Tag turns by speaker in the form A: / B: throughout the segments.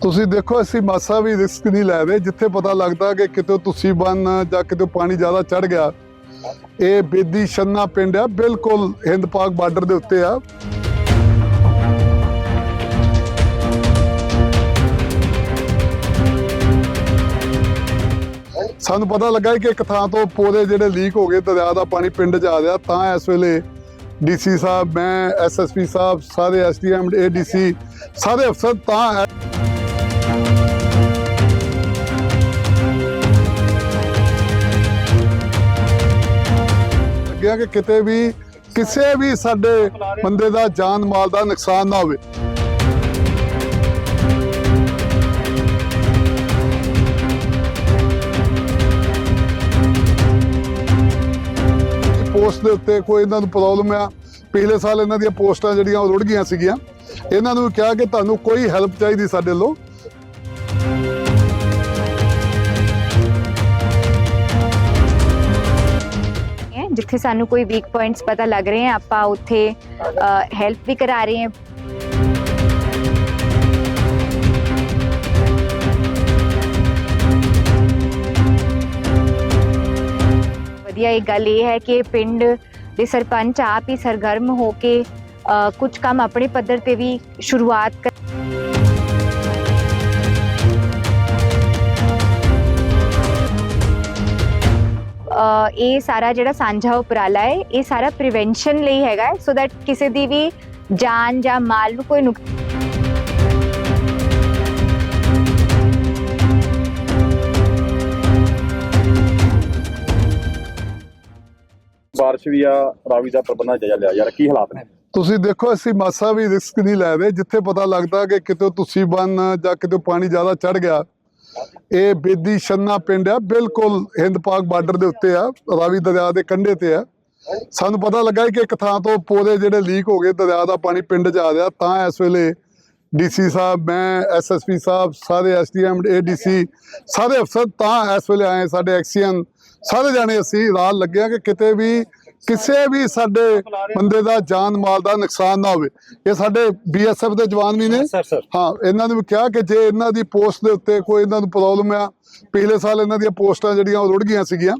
A: ਤੁਸੀਂ ਦੇਖੋ, ਅਸੀਂ ਮਾਸਾ ਵੀ ਰਿਸਕ ਨਹੀਂ ਲੈ ਰਹੇ। ਜਿੱਥੇ ਪਤਾ ਲੱਗਦਾ ਕਿ ਕਿਤੇ ਤੁਸੀਂ ਬੰਨ ਜਾਂ ਕਿਤੇ ਪਾਣੀ ਜ਼ਿਆਦਾ ਚੜ ਗਿਆ, ਇਹ ਬੇਦੀ ਛੰਨਾ ਪਿੰਡ ਆ। ਬਿਲਕੁਲ ਹਿੰਦ ਪਾਕ ਬਾਰਡਰ ਦੇ ਉੱਤੇ ਆ। ਸਾਨੂੰ ਪਤਾ ਲੱਗਾ ਕਿ ਇੱਕ ਥਾਂ ਤੋਂ ਪੌਦੇ ਜਿਹੜੇ ਲੀਕ ਹੋ ਗਏ, ਦਰਿਆ ਦਾ ਪਾਣੀ ਪਿੰਡ 'ਚ ਆ ਰਿਹਾ। ਤਾਂ ਇਸ ਵੇਲੇ ਡੀਸੀ ਸਾਹਿਬ, ਮੈਂ ਐਸਐਸਪੀ ਸਾਹਿਬ, ਸਾਰੇ ਐਸਡੀਐਮ ਏਡੀਸੀ ਸਾਰੇ ਅਫਸਰ ਤਾਂ ਲੱਗਿਆ ਕਿ ਕਿਤੇ ਵੀ ਕਿਸੇ ਵੀ ਸਾਡੇ ਬੰਦੇ ਦਾ ਜਾਨ ਮਾਲ ਦਾ ਨੁਕਸਾਨ ਨਾ ਹੋਵੇ। ਪੋਸਟ ਦੇ ਉੱਤੇ ਕੋਈ ਇਹਨਾਂ ਨੂੰ ਪ੍ਰੋਬਲਮ ਆ। ਪਿਛਲੇ ਸਾਲ ਇਹਨਾਂ ਦੀਆਂ ਪੋਸਟਾਂ ਜਿਹੜੀਆਂ ਉਹ ਰੁੜ ਗਈਆਂ ਸੀਗੀਆਂ। ਇਹਨਾਂ ਨੂੰ ਕਿਹਾ ਕਿ ਤੁਹਾਨੂੰ ਕੋਈ ਹੈਲਪ ਚਾਹੀਦੀ ਸਾਡੇ
B: ਲੋ ਜਿੱਥੇ ਸਾਨੂੰ ਕੋਈ ਵੀਕ ਪੁਆਇੰਟਸ ਪਤਾ ਲੱਗ ਰਹੇ ਹੈ ਆਪਾਂ ਉੱਥੇ ਹੈਲਪ ਵੀ ਕਰਾ ਰਹੇ ਹਾਂ। ਵਧੀਆ ਇੱਕ ਗੱਲ ਇਹ ਹੈ ਕਿ ਪਿੰਡ ਦੇ ਸਰਪੰਚ ਆਪ ਹੀ ਸਰਗਰਮ ਹੋ ਕੇ ਕੁਝ ਕੰਮ ਆਪਣੇ ਪੱਧਰ ਤੇ ਵੀ ਸ਼ੁਰੂਆਤ ਕਰ ਇਹ ਸਾਰਾ ਜਿਹੜਾ ਸਾਂਝਾ ਉਪਰਾਲਾ ਹੈ ਇਹ ਸਾਰਾ ਪ੍ਰੀਵੈਂਸ਼ਨ ਲਈ ਹੈਗਾ ਸੋ ਦੈਟ ਕਿਸੇ ਦੀ ਵੀ ਜਾਨ ਜਾਂ ਮਾਲ ਨੂੰ ਕੋਈ ਨੁਕਸਾਨ
C: ਬਾਰਿਸ਼ ਵੀ ਆ ਰਾਵੀ ਦਾ ਪ੍ਰਬੰਧਨ ਜਾਇਜ਼ਾ ਲਿਆ ਯਾਰ ਕੀ ਹਾਲਾਤ ਨੇ?
A: ਤੁਸੀਂ ਦੇਖੋ ਅਸੀਂ ਮਾਸਾ ਵੀ ਰਿਸਕ ਨਹੀਂ ਲੈ ਰਹੇ ਜਿੱਥੇ ਪਤਾ ਲੱਗਦਾ ਕਿ ਕਿਤੇ ਤੁਸੀਂ ਬੰਨ ਜਾਂ ਕਿਤੇ ਪਾਣੀ ਜ਼ਿਆਦਾ ਚੜ ਗਿਆ ਇਹ ਬੇਦੀ ਛੰਨਾ ਪਿੰਡ ਆ, ਬਿਲਕੁਲ ਹਿੰਦ ਪਾਕ ਬਾਰਡਰ ਦੇ ਉੱਤੇ ਆ, ਰਾਵੀ ਦਰਿਆ ਦੇ ਕੰਢੇ ਤੇ ਆ। ਸਾਨੂੰ ਪਤਾ ਲੱਗਾ ਕਿ ਇੱਕ ਥਾਂ ਤੋਂ ਪੌਦੇ ਜਿਹੜੇ ਲੀਕ ਹੋ ਗਏ, ਦਰਿਆ ਦਾ ਪਾਣੀ ਪਿੰਡ 'ਚ ਆ ਰਿਹਾ, ਤਾਂ ਇਸ ਵੇਲੇ ਡੀਸੀ ਸਾਹਿਬ, ਮੈਂ ਐਸਐਸਪੀ ਸਾਹਿਬ, ਸਾਰੇ ਐਸਡੀਐਮ ਏਡੀਸੀ ਸਾਰੇ ਅਫਸਰ ਤਾਂ ਇਸ ਵੇਲੇ ਆਏ ਸਾਡੇ ਐਕਸੀਅਨ ਸਾਰੇ ਜਾਣੇ ਅਸੀਂ ਰਾਤ ਲੱਗਿਆ ਕਿ ਕਿਤੇ ਵੀ ਕਿਸੇ ਵੀ ਸਾਡੇ ਬੰਦੇ ਦਾ ਜਾਨ ਮਾਲ ਦਾ ਨੁਕਸਾਨ ਨਾ ਹੋਵੇ ਇਹ ਸਾਡੇ ਬੀਐਸਐਫ ਦੇ ਜਵਾਨ ਵੀ ਨੇ
C: ਸਰ ਸਰ
A: ਹਾਂ ਇਹਨਾਂ ਨੂੰ ਵੀ ਕਿਹਾ ਕਿ ਜੇ ਇਹਨਾਂ ਦੀ ਪੋਸਟ ਦੇ ਉੱਤੇ ਕੋਈ ਇਹਨਾਂ ਨੂੰ ਪ੍ਰੋਬਲਮ ਆ ਪਿਛਲੇ ਸਾਲ ਇਹਨਾਂ ਦੀਆਂ ਪੋਸਟਾਂ ਜਿਹੜੀਆਂ ਉਹ ਰੁੜ ਗਈਆਂ ਸੀਗੀਆਂ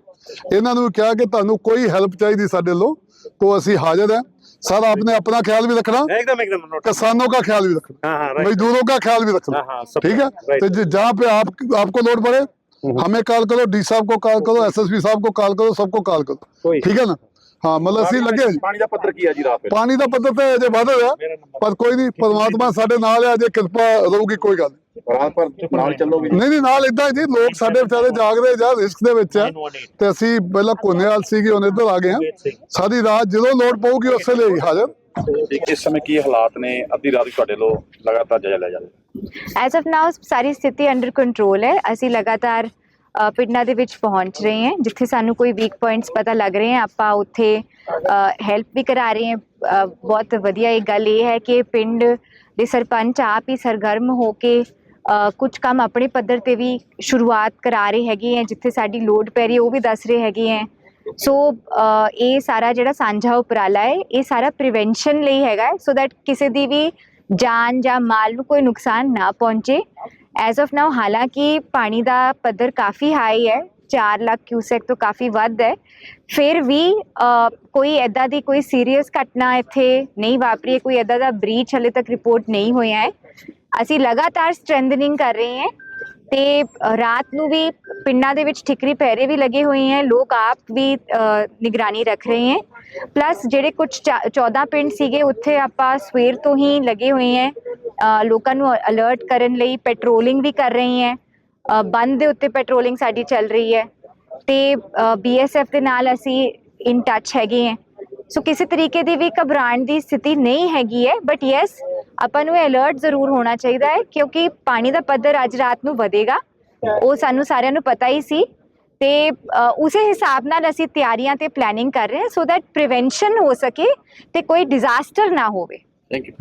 A: ਇਹਨਾਂ ਨੂੰ ਵੀ ਕਿਹਾ ਕਿ ਤੁਹਾਨੂੰ ਕੋਈ ਹੈਲਪ ਚਾਹੀਦੀ ਸਾਡੇ ਵੱਲੋਂ तो ਅਸੀਂ ਹਾਜ਼ਰ हैं सर आपने अपना ख्याल भी रखना
C: एकदम एकदम नोट
A: किसानों का ख्याल भी रखना
C: हाँ हाँ राइट
A: मजदूरों का ख्याल भी रखना
C: हाँ हाँ सब
A: ठीक है
C: राइट
A: तो ज- जहाँ पे आप आपको लोड पड़े हमें कॉल करो डी साहब को कॉल करो एसएसपी साहब को कॉल करो सबको कॉल करो
C: कोई
A: ठीक है ना ਹਾਂ ਮਤਲਬ ਅਸੀਂ ਲੱਗੇ ਹਾਂ ਜੀ
C: ਪਾਣੀ ਦਾ ਪੱਧਰ ਕੀ ਆ ਜੀ ਰਾਤ
A: ਪਾਣੀ ਦਾ ਪੱਧਰ ਤੇ ਅਜੇ ਵਧ ਰਿਹਾ ਪਰ ਕੋਈ ਨਹੀਂ ਪਰਮਾਤਮਾ ਸਾਡੇ ਨਾਲ ਹੈ ਅਜੇ ਕਿਰਪਾ ਰਹੂਗੀ ਕੋਈ ਗੱਲ ਨਹੀਂ।
C: ਰਾਤ ਪਰ ਨਾਲ ਚੱਲੋਗੇ
A: ਨਹੀਂ ਨਹੀਂ ਨਾਲ ਇਦਾਂ ਜੀ ਲੋਕ ਸਾਡੇ ਵਿਚਾਰੇ ਜਾਗ ਰਹੇ ਜਾਂ ਰਿਸਕ ਦੇ ਵਿੱਚ ਆ ਤੇ ਅਸੀਂ ਪਹਿਲਾਂ ਕੋਨੇਵਾਲ ਸੀਗੇ ਹੁਣ ਇੱਧਰ ਆ ਗਏ ਆ ਸਾਰੀ ਰਾਤ ਜਦੋਂ ਲੋਡ ਪਊਗੀ ਉਸੇ ਲਈ ਹਾਜ਼ਰ।
C: ਇਸ ਸਮੇਂ ਕੀ ਹਾਲਾਤ ਨੇ? ਅੱਧੀ ਰਾਤ ਤੁਹਾਡੇ ਲੋ ਲਗਾਤਾਰ ਜਾਇਜ਼ਾ ਲਿਆ ਜਾਂਦਾ।
B: ਐਜ਼ ਆਫ ਨਾਓ ਸਾਰੀ ਸਥਿਤੀ ਅੰਡਰ ਕੰਟਰੋਲ ਹੈ। ਅਸੀਂ ਲਗਾਤਾਰ ਪਿੰਡਾਂ ਦੇ ਵਿੱਚ ਪਹੁੰਚ ਰਹੇ ਹਾਂ, ਜਿੱਥੇ ਸਾਨੂੰ ਕੋਈ ਵੀਕ ਪੁਆਇੰਟਸ ਪਤਾ ਲੱਗ ਰਹੇ ਹੈ, ਆਪਾਂ ਉੱਥੇ ਹੈਲਪ ਵੀ ਕਰਾ ਰਹੇ ਹਾਂ। ਬਹੁਤ ਵਧੀਆ ਇਹ ਗੱਲ ਇਹ ਹੈ ਕਿ ਪਿੰਡ ਦੇ ਸਰਪੰਚ ਆਪ ਹੀ ਸਰਗਰਮ ਹੋ ਕੇ ਕੁਝ ਕੰਮ ਆਪਣੇ ਪੱਧਰ ਤੇ ਵੀ ਸ਼ੁਰੂਆਤ ਕਰਾ ਰਹੇ ਹੈਗੇ ਹੈ ਜਿੱਥੇ ਸਾਡੀ ਲੋਡ ਪੈ ਰਹੀ ਹੈ, ਉਹ ਵੀ ਦੱਸ ਰਹੇ ਹੈਗੇ ਹੈ ਸੋ ਇਹ ਸਾਰਾ ਜਿਹੜਾ ਸਾਂਝਾ ਉਪਰਾਲਾ ਹੈ, ਇਹ ਸਾਰਾ ਪ੍ਰੀਵੈਂਸ਼ਨ ਲਈ ਹੈਗਾ ਸੋ ਦੈਟ ਕਿਸੇ ਦੀ ਵੀ ਜਾਨ ਜਾਂ ਮਾਲ ਨੂੰ ਕੋਈ ਨੁਕਸਾਨ ਨਾ ਪਹੁੰਚੇ। ਐਜ਼ ਆਫ ਨਾਓ ਹਾਲਾਂਕਿ ਪਾਣੀ ਦਾ ਪੱਧਰ ਕਾਫੀ ਹਾਈ ਹੈ 4 ਲੱਖ ਕਿਊਸੈਕ ਤੋਂ ਕਾਫੀ ਵੱਧ ਹੈ। ਫਿਰ ਵੀ ਕੋਈ ਐਦਾਂ ਦੀ ਕੋਈ ਸੀਰੀਅਸ ਘਟਨਾ ਇੱਥੇ ਨਹੀਂ ਵਾਪਰੀ ਹੈ, ਕੋਈ ਐਦਾਂ ਦਾ ਬ੍ਰੀਚ ਹਲੇ ਤੱਕ ਰਿਪੋਰਟ ਨਹੀਂ ਹੋਇਆ ਹੈ। ਅਸੀਂ ਲਗਾਤਾਰ ਸਟਰੈਂਥਨਿੰਗ ਕਰ ਰਹੇ ਹਾਂ ਤੇ ਰਾਤ ਨੂੰ ਵੀ ਪਿੰਡਾਂ ਦੇ ਵਿੱਚ ਠਿਕਰੀ ਪਹਿਰੇ ਵੀ ਲੱਗੇ ਹੋਏ ਹੈ, ਲੋਕ ਆਪ ਵੀ ਨਿਗਰਾਨੀ ਰੱਖ ਰਹੇ ਹੈ। ਪਲੱਸ ਜਿਹੜੇ ਕੁਝ 14 ਪਿੰਡ ਸੀਗੇ, ਉੱਥੇ ਆਪਾਂ ਸਵੇਰ ਤੋਂ ਹੀ ਲੱਗੇ ਹੋਏ ਹੈ। ਲੋਕਾਂ ਨੂੰ ਅਲਰਟ ਕਰਨ ਲਈ ਪੈਟਰੋਲਿੰਗ ਵੀ ਕਰ ਰਹੀ ਹੈ। ਬੰਦ ਦੇ ਉੱਤੇ ਪੈਟਰੋਲਿੰਗ ਸਾਡੀ ਚੱਲ ਰਹੀ ਹੈ। ਤੇ ਬੀਐਸਐਫ ਦੇ ਨਾਲ ਅਸੀਂ ਇਨ ਟੱਚ ਹੈਗੇ ਹੈ। ਸੋ ਕਿਸੇ ਤਰੀਕੇ ਦੀ ਵੀ ਘਬਰਾਉਣ ਦੀ ਸਥਿਤੀ ਨਹੀਂ ਹੈਗੀ ਹੈ ਬਟ ਯੈਸ ਆਪਾਂ ਨੂੰ ਅਲਰਟ ਜ਼ਰੂਰ ਹੋਣਾ ਚਾਹੀਦਾ ਹੈ, ਕਿਉਂਕਿ ਪਾਣੀ ਦਾ ਪੱਧਰ ਅੱਜ ਰਾਤ ਨੂੰ ਵਧੇਗਾ। ਉਹ ਸਾਨੂੰ ਸਾਰਿਆਂ ਨੂੰ ਪਤਾ ਹੀ ਸੀ। ਤੇ ਉਸੇ ਹਿਸਾਬ ਨਾਲ ਅਸੀਂ ਤਿਆਰੀਆਂ ਤੇ ਪਲੈਨਿੰਗ ਕਰ ਰਹੇ ਹਾਂ ਸੋ ਦੈਟ ਪ੍ਰੀਵੈਂਸ਼ਨ ਹੋ ਸਕੇ ਤੇ ਕੋਈ ਡਿਜ਼ਾਸਟਰ ਨਾ ਹੋਵੇ।
C: Thank you